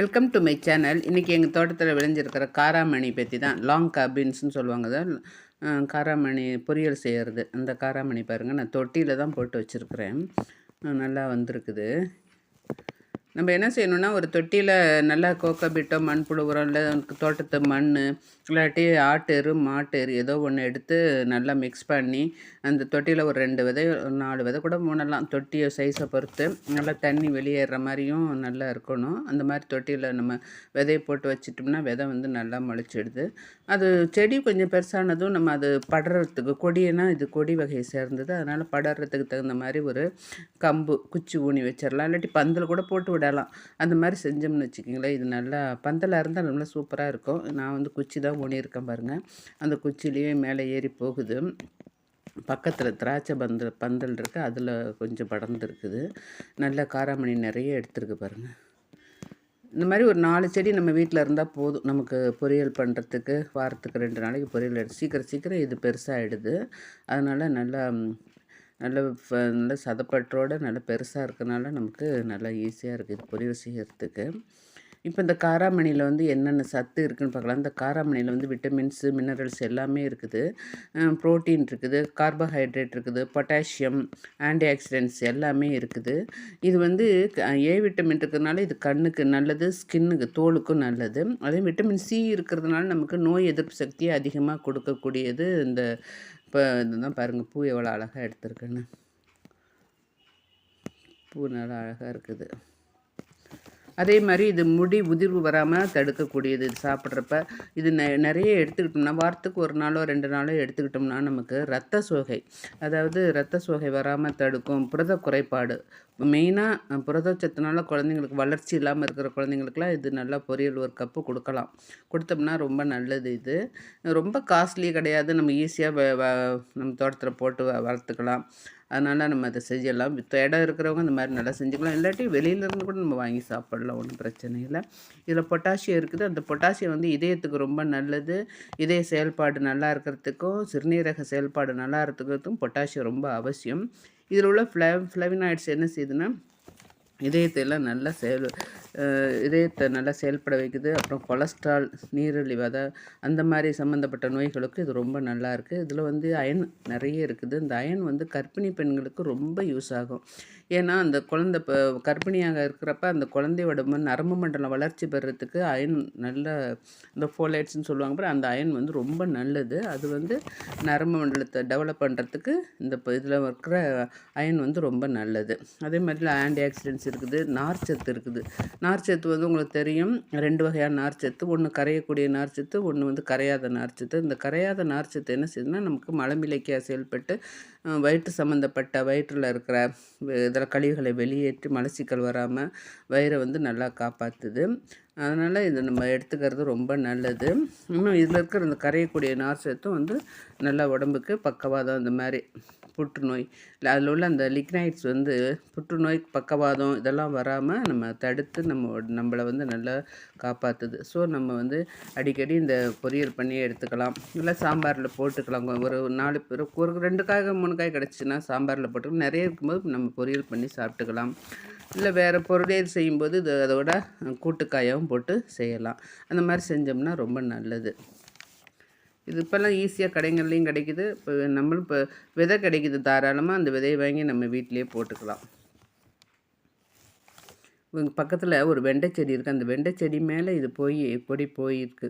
Welcome to my channel இன்றைக்கி எங்கள் தோட்டத்தில் விளைஞ்சிருக்கிற காராமணி பற்றி தான் லாங் காபின்ஸ்னு சொல்லுவாங்க தான் காராமணி பொரியல் செய்கிறது அந்த காராமணி பாருங்கள் நான் தொட்டியில் தான் போட்டு வச்சுருக்கிறேன். நல்லா வந்திருக்குது. நம்ம என்ன செய்யணும்னா ஒரு தொட்டியில் நல்லா கோக்கோபிட்டோ மண்புழு உரம் இல்லை தோட்டத்து மண் இல்லாட்டி ஆட்டு எரு மாட்டு எரு ஏதோ ஒன்று எடுத்து நல்லா மிக்ஸ் பண்ணி அந்த தொட்டியில் ஒரு ரெண்டு விதை ஒரு நாலு விதை கூட மூணலாம் தொட்டியை சைஸை பொறுத்து நல்லா தண்ணி வெளியேற மாதிரியும் நல்லா இருக்கணும். அந்த மாதிரி தொட்டியில் நம்ம விதையை போட்டு வச்சிட்டோம்னா விதை வந்து நல்லா முளைச்சிடுது. அது செடி கொஞ்சம் பெருசானதும் நம்ம அது படறதுக்கு கொடினா இது கொடி வகையை சேர்ந்தது. அதனால் படறதுக்கு தகுந்த மாதிரி ஒரு கம்பு குச்சி ஊனி வச்சிடலாம். இல்லாட்டி பந்தல் கூட போட்டு விடலாம் அந்த மாதிரி செஞ்சோம்னு வச்சுக்கிங்களேன் இது நல்லா பந்தலாக இருந்தால் நல்லா சூப்பராக இருக்கும். நான் வந்து குச்சி தான் ஊனியிருக்கேன் பாருங்கள் அந்த குச்சிலேயே மேலே ஏறி போகுது. பக்கத்தில் திராட்சை பந்தல் பந்தல் இருக்குது அதில் கொஞ்சம் படர்ந்துருக்குது. நல்ல காராமணி நிறைய எடுத்துருக்கு பாருங்கள் இந்த மாதிரி ஒரு நாலு செடி நம்ம வீட்டில் இருந்தால் போதும். நமக்கு பொரியல் பண்ணுறதுக்கு வாரத்துக்கு ரெண்டு நாளைக்கு பொரியல் சீக்கிரம் சீக்கிரம் இது பெருசாகிடுது அதனால் நல்லா நல்ல நல்ல சதப்பற்றோடு நல்ல பெருசாக இருக்கனால நமக்கு நல்லா ஈஸியாக இருக்குது பொரியல் செய்கிறதுக்கு இப்போ இந்த காராமணியில் வந்து என்னென்ன சத்து இருக்குன்னு பார்க்கலாம். இந்த காராமணியில் வந்து விட்டமின்ஸு மினரல்ஸ் எல்லாமே இருக்குது. ப்ரோட்டீன் இருக்குது கார்போஹைட்ரேட் இருக்குது பொட்டாசியம் ஆன்டி ஆக்சிடென்ட்ஸ் எல்லாமே இருக்குது. இது வந்து க- ஏ விட்டமின் இருக்கிறதுனால இது கண்ணுக்கு நல்லது ஸ்கின்னுக்கு தோலுக்கும் நல்லது. அதே விட்டமின் சி இருக்கிறதுனால நமக்கு நோய் எதிர்ப்பு சக்தியை அதிகமாக கொடுக்கக்கூடியது இந்த இப்போ இதுதான் பாருங்கள் பூ எவ்வளோ அழகாக எடுத்துருக்குன்னு. பூ நல்லா அழகாக இருக்குது. அதே மாதிரி இது முடி உதிர்வு வராமல் தடுக்கக்கூடியது இது சாப்பிட்றப்ப. இது நெ நிறைய எடுத்துக்கிட்டோம்னா வாரத்துக்கு ஒரு நாளோ ரெண்டு நாளோ எடுத்துக்கிட்டோம்னா நமக்கு ரத்த சோகை. அதாவது ரத்த சோகை வராமல் தடுக்கும். புரத குறைபாடு. மெயினாக புரதச்சத்துனால குழந்தைங்களுக்கு வளர்ச்சி இல்லாமல் இருக்கிற குழந்தைங்களுக்குலாம் இது நல்லா பொரியல் ஒரு கப்பு கொடுக்கலாம். கொடுத்தோம்னா ரொம்ப நல்லது இது. ரொம்ப காஸ்ட்லி கிடையாது. நம்ம ஈஸியாக நம்ம தோட்டத்தில் போட்டு வ- வளர்த்துக்கலாம். அதனால் நம்ம அதை செய்யலாம் இடம் இருக்கிறவங்க இந்த மாதிரி நல்லா செஞ்சுக்கலாம். இல்லாட்டி வெளியிலேருந்து கூட நம்ம வாங்கி சாப்பிடலாம் ஒன்றும் பிரச்சனை இல்லை. இதில் பொட்டாசியம் இருக்குது. அந்த பொட்டாசியம் வந்து இதயத்துக்கு ரொம்ப நல்லது. இதய செயல்பாடு நல்லா இருக்கிறதுக்கும் சிறுநீரக செயல்பாடு நல்லா இருக்கிறதுக்கும் பொட்டாசியம் ரொம்ப அவசியம். இதில் உள்ள ஃப்ள ஃப்ளவினாய்ட்ஸ் என்ன செய்யுதுன்னா இதயத்தை எல்லாம் நல்லா செயல் இதயத்தை நல்லா செயல்பட வைக்குது. அப்புறம் கொலஸ்ட்ரால் நீரிழிவு அதை அந்த மாதிரி சம்மந்தப்பட்ட நோய்களுக்கு இது ரொம்ப நல்லா இருக்குது இதில் வந்து அயன் நிறைய இருக்குது. இந்த அயன் வந்து கர்ப்பிணி பெண்களுக்கு ரொம்ப யூஸ் ஆகும். ஏன்னா அந்த குழந்தை இப்போ கர்ப்பிணியாக இருக்கிறப்ப அந்த குழந்தையோட நரம்பு மண்டலம் வளர்ச்சி பெறத்துக்கு அயன் நல்ல இந்த ஃபோலைட்ஸ்னு சொல்லுவாங்க பாரு, அந்த அயன் வந்து ரொம்ப நல்லது. அது வந்து நரம்பு மண்டலத்தை டெவலப் பண்ணுறதுக்கு இந்த இதில் இருக்கிற அயன் வந்து ரொம்ப நல்லது. அதே மாதிரி ஆன்டி ஆக்சிடென்ட்ஸ் இருக்குது நார்ச்சத்து இருக்குது. நார்ச்சத்து வந்து உங்களுக்கு தெரியும் ரெண்டு வகையான நார்ச்சத்து. ஒன்று கரையக்கூடிய நார்ச்சத்து ஒன்று வந்து கரையாத நார்ச்சத்து. இந்த கரையாத நார்ச்சத்து என்ன செய்யுதுன்னா நமக்கு மலமிலைக்கியாக செயல்பட்டு வயிற்று சம்மந்தப்பட்ட வயிற்றில் இருக்கிற இதில் கழிவுகளை வெளியேற்றி மலச்சிக்கல் வராமல் வயிறை வந்து நல்லா காப்பாற்றுது அதனால் இதை நம்ம எடுத்துக்கிறது ரொம்ப நல்லது. இன்னும் இதில் இருக்கிற இந்த கரையக்கூடிய நார்ச்சத்தும் வந்து நல்லா உடம்புக்கு பக்கவாதம் இந்த மாதிரி புற்றுநோய். இல்லை அதில் உள்ள அந்த லிக்னைட்ஸ் வந்து புற்றுநோய் பக்கவாதம் இதெல்லாம் வராமல் நம்ம தடுத்து நம்ம நம்மளை வந்து நல்லா காப்பாற்றுது ஸோ நம்ம வந்து அடிக்கடி இந்த பொரியல் பண்ணி எடுத்துக்கலாம். இல்லை சாம்பாரில் போட்டுக்கலாம். ஒரு நாலு பேர் ஒரு ரெண்டு காய் மூணு காய் கிடச்சின்னா சாம்பாரில் போட்டுக்கலாம். நிறைய இருக்கும்போது நம்ம பொரியல் பண்ணி சாப்பிட்டுக்கலாம். இல்லை வேறு பொரியல் செய்யும்போது இது அதோட கூட்டுக்காயாகவும் போட்டு செய்யலாம். அந்த மாதிரி செஞ்சோம்னா ரொம்ப நல்லது. இது இப்போல்லாம் ஈஸியாக கடைங்கள்லேயும் கிடைக்குது. இப்போ நம்மளும் இப்போ விதை கிடைக்குது தாராளமாக அந்த விதையை வாங்கி நம்ம வீட்டிலேயே போட்டுக்கலாம். இவங்க பக்கத்தில் ஒரு வெண்டை செடி இருக்குது அந்த வெண்டை செடி மேலே இது போய் கொடி போயிருக்கு.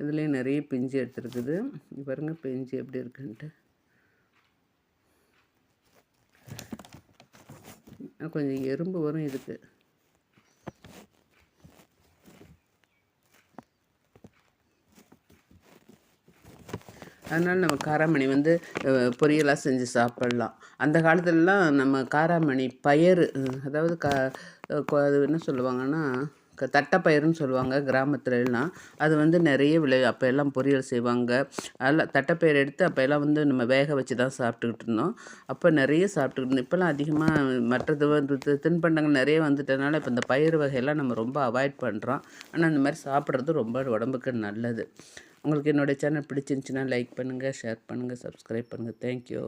இதுலேயும் நிறைய பிஞ்சு எடுத்துருக்குது. இங்க பாருங்க பிஞ்சு எப்படி இருக்குன்ட்டு. கொஞ்சம் எறும்பு வரும் இதுக்கு. அதனால் நம்ம காராமணி வந்து பொரியலாக செஞ்சு சாப்பிட்லாம். அந்த காலத்துலலாம் நம்ம காராமணி பயிறு அதாவது க அது என்ன சொல்லுவாங்கன்னா க தட்டைப்பயிறுன்னு சொல்லுவாங்க கிராமத்துல எல்லாம் அது வந்து நிறைய விளை அப்போ எல்லாம் பொரியல் செய்வாங்க. அதில் தட்டைப்பயிறு எடுத்து அப்போ எல்லாம் வந்து நம்ம வேக வச்சு தான் சாப்பிட்டுக்கிட்டு இருந்தோம். அப்போ நிறைய சாப்பிட்டுக்கிட்டு இருந்தோம். இப்போல்லாம் அதிகமாக மற்றது வந்து தின்பண்டங்கள் நிறைய வந்துட்டனால இப்போ இந்த பயிறு வகையெல்லாம் நம்ம ரொம்ப அவாய்ட் பண்ணுறோம். ஆனால் இந்த மாதிரி சாப்பிட்றது ரொம்ப உடம்புக்கு நல்லது. உங்களுக்கு என்னோட சேனல் பிடிச்சிருந்துச்சின்னா லைக் பண்ணுங்கள் ஷேர் பண்ணுங்கள் சப்ஸ்கிரைப் பண்ணுங்கள் தேங்க்யூ